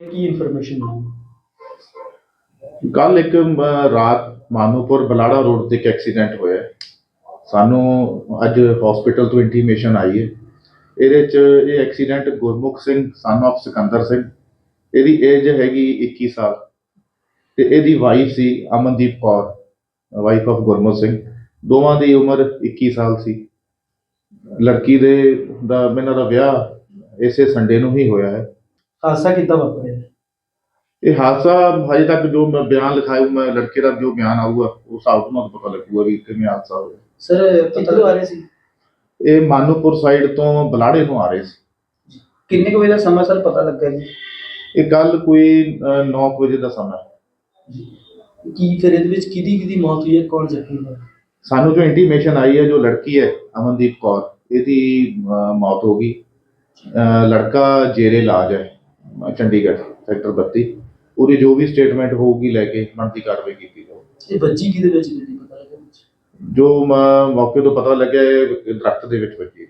ਕੀ information ਮਿਲੀ ਕੱਲ ਇੱਕ ਅਮ, ਰਾਤ ਮਾਨੂਪੁਰ ਬਲਾੜਾ ਰੋਡ ਤੇ ਇੱਕ ਐਕਸੀਡੈਂਟ ਹੋਇਆ ਹੈ। ਸਾਨੂੰ ਅੱਜ ਹਸਪੀਟਲ ਤੋਂ ਇੰਟੀਮੇਸ਼ਨ ਆਈ ਹੈ। ਇਹਦੇ ਚ ਇਹ accident Gurmukh Singh son of Sikandar Singh. ਇਹਦੀ ਏਜ ਹੈਗੀ 21 ਸਾਲ। ਤੇ ਇਹਦੀ ਵਾਈਫ ਸੀ ਅਮਨਦੀਪ ਕੌਰ ਵਾਈਫ of ਗੁਰਮੁਖ ਸਿੰਘ। ਦੋਵਾਂ ਦੀ ਉਮਰ 21 ਸਾਲ ਸੀ। ਲੜਕੀ ਦੇ ਦਾ ਇਹਨਾਂ ਦਾ ਵਿਆਹ ਇਸੇ ਸੰਡੇ ਨੂੰ ਹੀ ਹੋਇਆ ਹੈ। ਹਾਦਸਾ ਕਿੱਦਾਂ ਵਾਪਰਿਆ? ਇਹ ਹਾਦਸਾ ਹਜੇ ਤੱਕ ਜੋ ਮੈਂ ਬਿਆਨ ਲਿਖਾਇਆ ਮੈਂ ਲੜਕੇ ਦਾ ਜੋ ਬਿਆਨ ਆਊਗਾ ਉਸ ਹਿਸਾਬ ਤੋਂ ਮੈਨੂੰ ਪਤਾ ਲੱਗੂਗਾ ਵੀ ਕਿਵੇਂ ਹਾਦਸਾ ਹੋਇਆ। ਸਰ ਕਿੱਥੋਂ ਆ ਰਹੇ ਸੀ? ਇਹ ਮਾਨੂਪੁਰ ਸਾਈਡ ਤੋਂ ਬਲਾੜੇ ਨੂੰ ਆ ਰਹੇ ਸੀ। ਕਿੰਨੇ ਕੁ ਵਜੇ ਦਾ ਸਮਾਂ ਸਰ ਪਤਾ ਲੱਗਾ ਜੀ? ਇਹ ਗੱਲ ਕੋਈ 9 ਵਜੇ ਦਾ ਸਮਾਂ। ਕੀ ਫਿਰ ਇਹਦੇ ਵਿੱਚ ਕਿਹਦੀ ਕਿਹਦੀ ਮੌਤ ਹੋਈ ਹੈ? ਕੌਣ ਜ਼ਖਮੀ ਹੋਇਆ ਸਾਨੂੰ ਜੋ ਇੰਟੀਮੇਸ਼ਨ ਆਈ ਹੈ ਜੋ ਲੜਕੀ ਹੈ ਅਮਨਦੀਪ ਕੌਰ ਇਹਦੀ ਮੌਤ ਹੋ ਗਈ। ਲੜਕਾ ਜੇਰੇ ਇਲਾਜ ਹੈ। ਚੰਡੀਗੜ੍ਹ ਸੈਕਟਰ 32 ਉਹਦੀ ਜੋ ਵੀ ਸਟੇਟਮੈਂਟ ਹੋਊਗੀ ਲੈ ਕੇ ਬਣਦੀ ਕਾਰਵਾਈ ਕੀਤੀ ਜਾਊਗੀ ਇਹ ਬੱਜੀ ਕਿਹਦੇ ਵਿੱਚ ਨਹੀਂ ਪਤਾ ਲੱਗਾ ਜੋ ਮੌਕੇ ਤੋਂ ਪਤਾ ਲੱਗਿਆ ਇਹ ਦਰਖਤ ਦੇ ਵਿੱਚ ਹੈ।